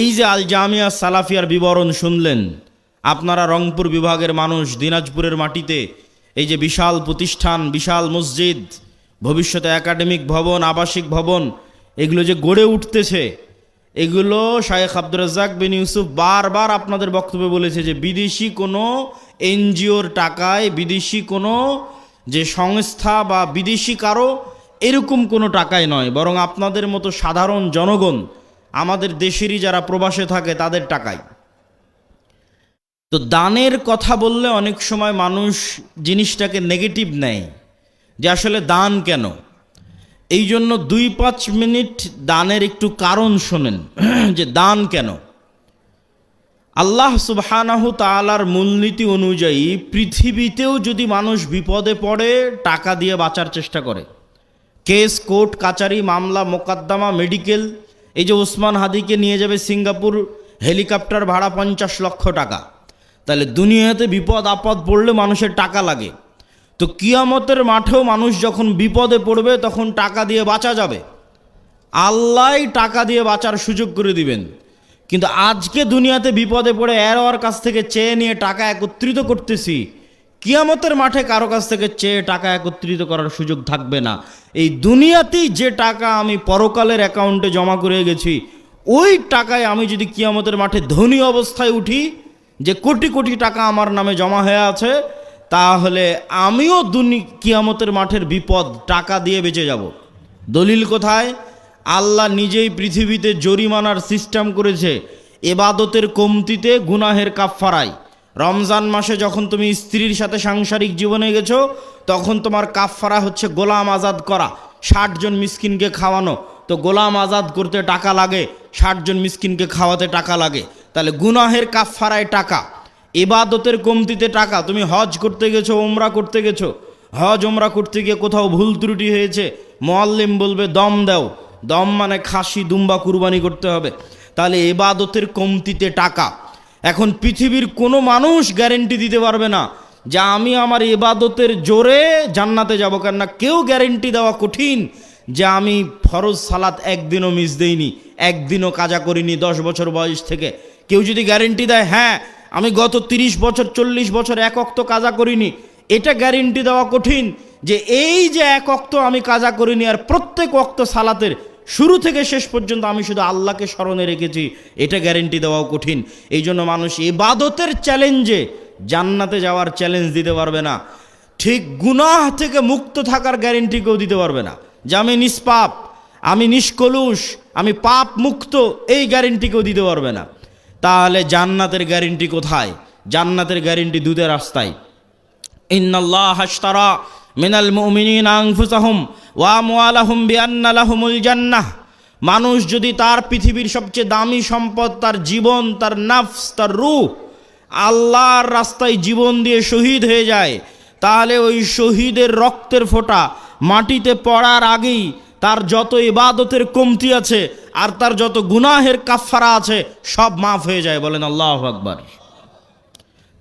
এই যে আল জামিয়া সালাফিয়ার বিবরণ শুনলেন, আপনারা রংপুর বিভাগের মানুষ, দিনাজপুরের মাটিতে এই যে বিশাল প্রতিষ্ঠান, বিশাল মসজিদ, ভবিষ্যতে একাডেমিক ভবন, আবাসিক ভবন, এগুলো যে গড়ে উঠতেছে, এগুলো শায়েখ আব্দুর রাজ্জাক বিন ইউসুফ বারবার আপনাদের বক্তব্যে বলেছে যে বিদেশি কোনো এনজিওর টাকায়, বিদেশি কোনো যে সংস্থা বা বিদেশি কারও এরকম কোনো টাকায় নয়, বরং আপনাদের মতো সাধারণ জনগণ আমাদের দেশেরই যারা প্রবাসে থাকে তাদের টাকায় তো দানের কথা বললে অনেক সময় মানুষ জিনিসটাকে নেগেটিভ নেয়, যে আসলে দান কেন? এই জন্য দুই পাঁচ মিনিট দানের একটু কারণ শোনেন, যে দান কেন? আল্লাহ সুবহানাহু তাআলার মূলনীতি অনুযায়ী পৃথিবীতেও যদি মানুষ বিপদে পড়ে, টাকা দিয়ে বাঁচার চেষ্টা করে। কেস, কোর্ট, কাচারি, মামলা, মোকদ্দমা, মেডিকেল এই যে ওসমান হাদিকে নিয়ে যাবে সিঙ্গাপুর, হেলিকপ্টার ভাড়া পঞ্চাশ লক্ষ টাকা। তাহলে দুনিয়াতে বিপদ আপদ পড়লে মানুষের টাকা লাগে। তো কিয়ামতের মাঠেও মানুষ যখন বিপদে পড়বে, তখন টাকা দিয়ে বাঁচা যাবে। আল্লাহ টাকা দিয়ে বাঁচার সুযোগ করে দিবেন। কিন্তু আজকে দুনিয়াতে বিপদে পড়ে এর কাছ থেকে চেয়ে নিয়ে টাকা একত্রিত করতেছি। কিয়ামতের মাঠে কারও কাছ থেকে চেয়ে টাকা একত্রিত করার সুযোগ থাকবে না। এই দুনিয়াতেই যে টাকা আমি পরকালের অ্যাকাউন্টে জমা করে গেছি, ওই টাকায় আমি যদি কিয়ামতের মাঠে ধনী অবস্থায় উঠি, যে কোটি কোটি টাকা আমার নামে জমা হয়ে আছে, তাহলে আমিও দুনি, কিয়ামতের মাঠের বিপদ টাকা দিয়ে বেঁচে যাব। দলিল কোথায়? আল্লাহ নিজেই পৃথিবীতে জরিমানার সিস্টেম করেছে, এবাদতের কমতিতে গুনাহের কাফফারায়। রমজান মাসে যখন তুমি স্ত্রীর সাথে সাংসারিক জীবনে গেছো, তখন তোমার কাফফারা হচ্ছে গোলাম আজাদ করা, ষাট জন মিসকিনকে খাওয়ানো। তো গোলাম আজাদ করতে টাকা লাগে, ষাট জন মিসকিনকে খাওয়াতে টাকা লাগে। তাহলে গুনাহের কাফফারায় টাকা এবাদতের কমতিতে টাকা। তুমি হজ করতে গেছো ওমরা করতে গেছো। হজ ওমরা করতে গিয়ে কোথাও ভুল ত্রুটি হয়েছে, মোয়াল্লিম বলবে, দম দাও। দম মানে খাসি, দুম্বা কুরবানি করতে হবে। তাহলে এবাদতের কমতিতে টাকা এখন পৃথিবীর কোনো মানুষ গ্যারেন্টি দিতে পারবে না যে আমি আমার এবাদতের জোরে জান্নাতে যাব। কেননা কেউ গ্যারেন্টি দেওয়া কঠিন যে আমি ফরজ সালাত একদিনও মিস দেইনি, একদিনও কাজা করিনি দশ বছর বয়স থেকে। কেউ যদি গ্যারেন্টি দেয় হ্যাঁ আমি গত তিরিশ বছর, চল্লিশ বছর এক অক্ত কাজা করিনি, এটা গ্যারেন্টি দেওয়া কঠিন যে এই যে এক অক্ত আমি কাজা করিনি আর প্রত্যেক অক্ত সালাতের শুরু থেকে শেষ পর্যন্ত আমি শুধু আল্লাহকে স্মরণে রেখেছি। এটা গ্যারেন্টি দেওয়াও কঠিন। এই জন্য মানুষ ইবাদতের চ্যালেঞ্জে জান্নাতে যাওয়ার চ্যালেঞ্জ দিতে পারবে না। ঠিক গুনাহ থেকে মুক্ত থাকার গ্যারেন্টি কেউ দিতে পারবে না। যে আমি নিষ্পাপ, আমি নিষ্কলুষ, আমি পাপ মুক্ত, এই গ্যারেন্টি কেউ দিতে পারবে না। তাহলে জান্নাতের গ্যারেন্টি কোথায়? জান্নাতের গ্যারেন্টি দুধের রাস্তায়। ইন্নাল্লাহ হাশতারা মিনাল মুমিনিন আনফুসাহুম ওয়া আমওয়ালাহুম বিআন্না লাহুমুল জান্নাহ। মানুষ যদি তার পৃথিবীর সবচেয়ে দামি সম্পদ, তার জীবন, তার নাফস, তার রূহ আল্লাহর রাস্তায় জীবন দিয়ে শহীদ হয়ে যায়, তাহলে ওই শহীদের রক্তের ফোঁটা মাটিতে পড়ার আগেই তার যত ইবাদতের কমতি আছে আর তার যত গুনাহের কাফফারা আছে সব মাফ হয়ে যায় বলেন আল্লাহ আকবার।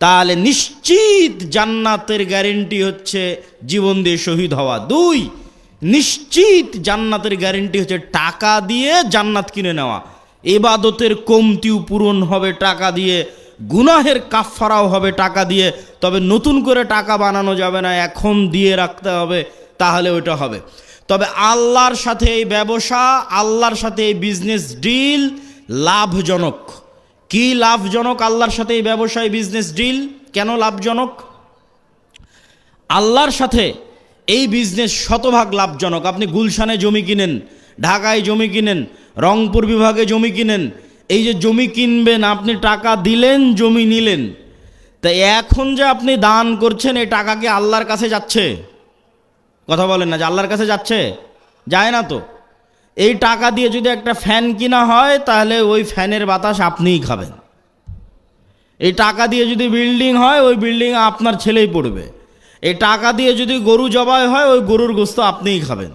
তাহলে নিশ্চিত জান্নাতের গ্যারেন্টি হচ্ছে জীবন দিয়ে শহীদ হওয়া। দুই, নিশ্চিত জান্নাতের গ্যারেন্টি হচ্ছে টাকা দিয়ে জান্নাত কিনে নেওয়া। এবাদতের কমতিও পূরণ হবে টাকা দিয়ে, গুনাহের কাফফারাও হবে টাকা দিয়ে, তবে নতুন করে টাকা বানানো যাবে না, এখন দিয়ে রাখতে হবে, তাহলে ওইটা হবে। তবে আল্লাহর সাথে এই ব্যবসা, আল্লাহর সাথে এই বিজনেস ডিল লাভজনক। কি লাভজনক আল্লাহর সাথে এই ব্যবসায় বিজনেস ডিল কেন লাভজনক? আল্লাহর সাথে এই বিজনেস শতভাগ লাভজনক। আপনি গুলশানে জমি কিনেন, ঢাকায় জমি কিনেন, রংপুর বিভাগে জমি কিনেন, এই যে জমি কিনবেন, আপনি টাকা দিলেন, জমি নিলেন। তা এখন যে আপনি দান করছেন, এই টাকা কি আল্লাহর কাছে যাচ্ছে? কথা বলেন না, যে আল্লাহর কাছে যাচ্ছে? যায় না তো। এই টাকা দিয়ে যদি একটা ফ্যান কিনা হয়, তাহলে ওই ফ্যানের বাতাস আপনিই খাবেন। এই টাকা দিয়ে যদি বিল্ডিং হয়, ওই বিল্ডিং আপনার ছেলেই পড়বে। এই টাকা দিয়ে যদি গরু জবাই হয়, ওই গরুর গোস্ত আপনিই খাবেন।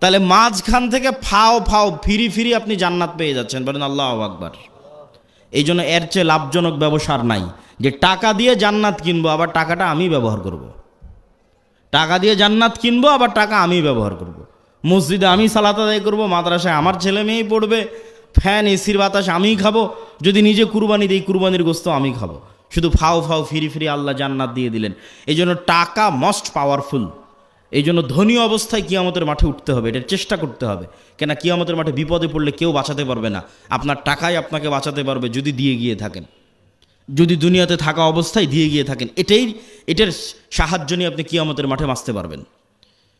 তাহলে মাঝখান থেকে ফাও ফাও, ফিরি ফিরি আপনি জান্নাত পেয়ে যাচ্ছেন। বলেন আল্লাহ আকবার। এই জন্য এর চেয়ে লাভজনক ব্যবসার নাই। যে টাকা দিয়ে জান্নাত কিনবো, আবার টাকাটা আমি ব্যবহার করব। টাকা দিয়ে জান্নাত কিনবো, আবার টাকা আমি ব্যবহার করব। মসজিদে আমি সালাত আদায় করব, মাদ্রাসায় আমার ছেলে মেয়েই পড়বে, ফ্যান, এসির বাতাস আমিই খাব, যদি নিজে কুরবানি দিই, কুরবানির গোস্ত আমি খাব। শুধু ফাও ফাও ফিরি ফিরি আল্লাহ জান্নাত দিয়ে দিলেন। এই জন্য টাকা মস্ট পাওয়ারফুল এই জন্য ধনী অবস্থায় কিয়ামতের মাঠে উঠতে হবে, এটার চেষ্টা করতে হবে। কেন কিয়ামতের মাঠে বিপদে পড়লে কেউ বাঁচাতে পারবে না। আপনার টাকাই আপনাকে বাঁচাতে পারবে যদি দিয়ে গিয়ে থাকেন। যদি দুনিয়াতে থাকা অবস্থায় দিয়ে গিয়ে থাকেন, এটাই, এটার সাহায্য নিয়ে আপনি কিয়ামতের মাঠে বাঁচতে পারবেন।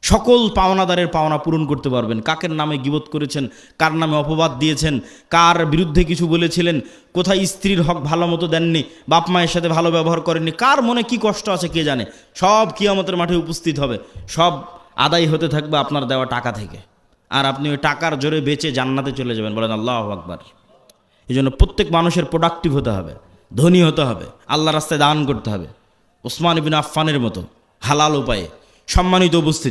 সকল পাওনাদারের পাওনা পূরণ করতে পারবেন। কাকের নামে গিবত করেছেন, কার নামে অপবাদ দিয়েছেন, কার বিরুদ্ধে কিছু বলেছিলেন, কোথায় স্ত্রীর হক ভালো মতো দেননি, বাপ মায়ের সাথে ভালো ব্যবহার করেননি, কার মনে কি কষ্ট আছে কে জানে? সব কিয়ামতের মাঠে উপস্থিত হবে, সব আদায় হতে থাকবে আপনার দেওয়া টাকা থেকে। আর আপনি ওই টাকার জোরে বেঁচে জান্নাতে চলে যাবেন, বলেন আল্লাহ আকবার। এই জন্য প্রত্যেক মানুষের প্রোডাক্টিভ হতে হবে, ধনী হতে হবে আল্লাহ রাস্তায় দান করতে হবে। ওসমান বিন আফফানের মতো হালাল উপায়ে সম্মানিত উপস্থিত।